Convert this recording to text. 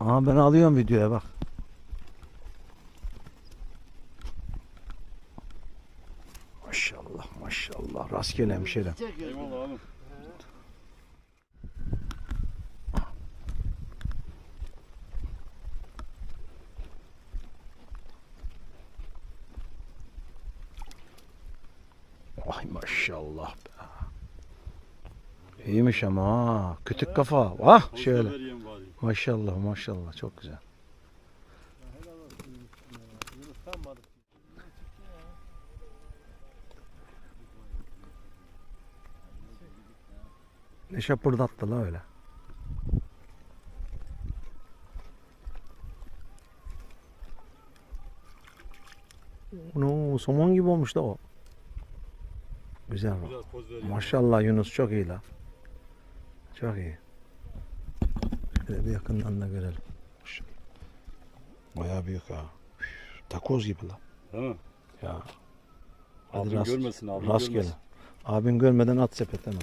Aha ben alıyorum videoya bak. Maşallah maşallah rastgele hemşerim. Eyvallah. Ay maşallah be. İyiymiş ama ha. Kütük kafa. Ah şöyle. Maşallah maşallah çok güzel. Ne şapırdattı la öyle. No, somon gibi olmuş da o. Güzel bak. Maşallah Yunus çok iyi la. Çok iyi. Şöyle bir yakından da görelim. Bayağı büyük ha. Üf, Takoz gibi la. Değil mi? Ya. Hadi Abim rast- görmesin abi. Rastgele. Abin görmeden at sepete mi?